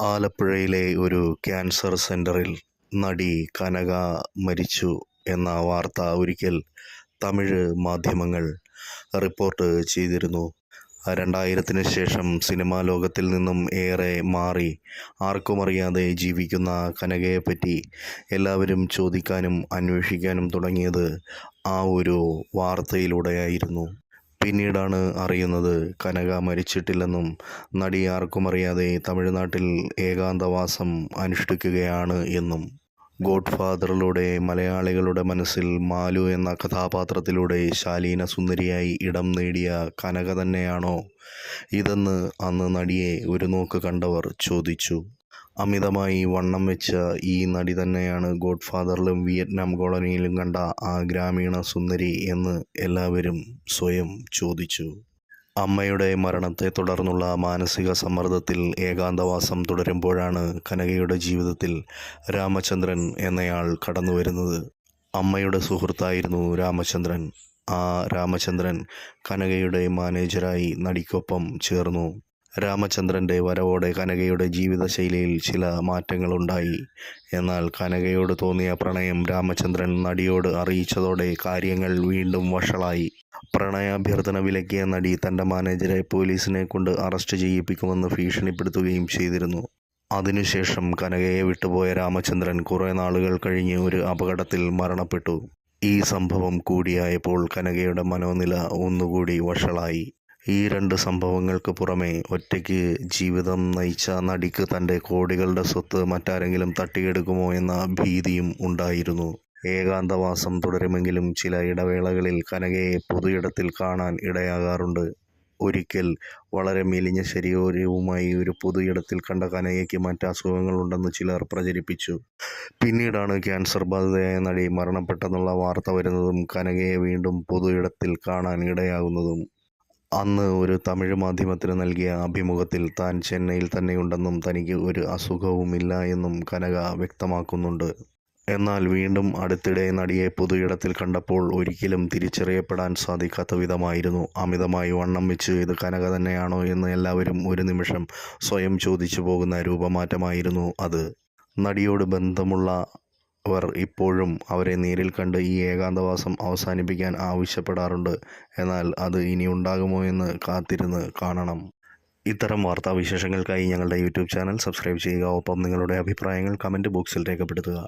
ആലപ്പുഴയിലെ ഒരു ക്യാൻസർ സെന്ററിൽ നടി കനക മരിച്ചു എന്ന വാർത്ത ഒരിക്കൽ തമിഴ് മാധ്യമങ്ങൾ റിപ്പോർട്ട് ചെയ്തിരുന്നു. രണ്ടായിരത്തിന് ശേഷം സിനിമാ ലോകത്തിൽ നിന്നും ഏറെ മാറി. ആർക്കുമറിയാതെ ജീവിക്കുന്ന കനകയെപ്പറ്റി എല്ലാവരും ചോദിക്കാനും അന്വേഷിക്കാനും തുടങ്ങിയത് ആ ഒരു വാർത്തയിലൂടെയായിരുന്നു. പിന്നീടാണ് അറിയുന്നത്. കനക മരിച്ചിട്ടില്ലെന്നും നടി ആർക്കും അറിയാതെ തമിഴ്നാട്ടിൽ ഏകാന്തവാസം അനുഷ്ഠിക്കുകയാണ് എന്നും. ഗോഡ് ഫാദറിലൂടെ മലയാളികളുടെ മനസ്സിൽ മാലു എന്ന കഥാപാത്രത്തിലൂടെ ശാലീന സുന്ദരിയായി ഇടം നേടിയ കനക തന്നെയാണോ? ഇതെന്ന് അന്ന് നടിയെ ഒരു നോക്ക് കണ്ടവർ ചോദിച്ചു. അമിതമായി വണ്ണം വെച്ച ഈ നടി തന്നെയാണ് ഗോഡ് ഫാദറിലും വിയറ്റ്നാം കോളനിയിലും കണ്ട ആ ഗ്രാമീണ സുന്ദരി എന്ന് എല്ലാവരും സ്വയം ചോദിച്ചു. അമ്മയുടെ മരണത്തെ തുടർന്നുള്ള മാനസിക സമ്മർദ്ദത്തിൽ ഏകാന്തവാസം തുടരുമ്പോഴാണ് കനകയുടെ ജീവിതത്തിൽ രാമചന്ദ്രൻ എന്നയാൾ കടന്നു വരുന്നത് അമ്മയുടെ സുഹൃത്തായിരുന്നു രാമചന്ദ്രൻ. ആ രാമചന്ദ്രൻ കനകയുടെ മാനേജരായി നടിക്കൊപ്പം ചേർന്നു. രാമചന്ദ്രന്റെ വരവോടെ കനകയുടെ ജീവിതശൈലിയിൽ ചില മാറ്റങ്ങളുണ്ടായി. എന്നാൽ കനകയോട് തോന്നിയ പ്രണയം രാമചന്ദ്രൻ നടിയോട് അറിയിച്ചതോടെ കാര്യങ്ങൾ വീണ്ടും വഷളായി. പ്രണയാഭ്യർത്ഥന വിലക്കിയ നടി തന്റെ മാനേജരെ പോലീസിനെ കൊണ്ട് അറസ്റ്റ് ചെയ്യിപ്പിക്കുമെന്ന് ഭീഷണിപ്പെടുത്തുകയും ചെയ്തിരുന്നു. അതിനുശേഷം കനകയെ വിട്ടുപോയ രാമചന്ദ്രൻ കുറേ നാളുകൾ കഴിഞ്ഞ് ഒരു അപകടത്തിൽ മരണപ്പെട്ടു. ഈ സംഭവം കൂടിയായപ്പോൾ കനകയുടെ മനോനില ഒന്നുകൂടി വഷളായി. ഈ രണ്ട് സംഭവങ്ങൾക്ക് പുറമേ ഒറ്റയ്ക്ക് ജീവിതം നയിച്ച നടിക്ക് തന്റെ കോടികളുടെ സ്വത്ത് മറ്റാരെങ്കിലും തട്ടിയെടുക്കുമോ എന്ന ഭീതിയും ഉണ്ടായിരുന്നു. ഏകാന്തവാസം തുടരുമെങ്കിലും ചില ഇടവേളകളിൽ കനകയെ പൊതുയിടത്തിൽ കാണാൻ ഇടയാകാറുണ്ട്. ഒരിക്കൽ വളരെ മെലിഞ്ഞ ശരീരവുമായി ഒരു പൊതുയിടത്തിൽ കണ്ട കനകയ്ക്ക് മറ്റ് അസുഖങ്ങളുണ്ടെന്ന് ചിലർ പ്രചരിപ്പിച്ചു. പിന്നീടാണ് ക്യാൻസർ ബാധിതയായ നടി മരണപ്പെട്ടെന്നുള്ള വാർത്ത വരുന്നതും കനകയെ വീണ്ടും പൊതുയിടത്തിൽ കാണാൻ ഇടയാകുന്നതും. അന്ന് ഒരു തമിഴ് മാധ്യമത്തിന് നൽകിയ അഭിമുഖത്തിൽ താൻ ചെന്നൈയിൽ തന്നെയുണ്ടെന്നും തനിക്ക് ഒരു അസുഖവുമില്ല എന്നും കനക വ്യക്തമാക്കുന്നുണ്ട്. എന്നാൽ വീണ്ടും അടുത്തിടെ നടിയെ പൊതുയിടത്തിൽ കണ്ടപ്പോൾ ഒരിക്കലും തിരിച്ചറിയപ്പെടാൻ സാധിക്കാത്ത വിധമായിരുന്നു. അമിതമായി വണ്ണം വെച്ച് ഇത് കനക തന്നെയാണോ എന്ന് എല്ലാവരും ഒരു നിമിഷം സ്വയം ചോദിച്ചു പോകുന്ന രൂപമാറ്റമായിരുന്നു അത്. നടിയോട് ബന്ധമുള്ള അവർ ഇപ്പോഴും അവരെ നേരിൽ കണ്ട് ഈ ഏകാന്തവാസം അവസാനിപ്പിക്കാൻ ആവശ്യപ്പെടാറുണ്ട്. എന്നാൽ അത് ഇനി ഉണ്ടാകുമോ എന്ന് കാത്തിരുന്ന് കാണണം. ഇത്തരം വാർത്താവിശേഷങ്ങൾക്കായി ഞങ്ങളുടെ യൂട്യൂബ് ചാനൽ സബ്സ്ക്രൈബ് ചെയ്യുക. ഒപ്പം നിങ്ങളുടെ അഭിപ്രായങ്ങൾ കമന്റ് ബോക്സിൽ രേഖപ്പെടുത്തുക.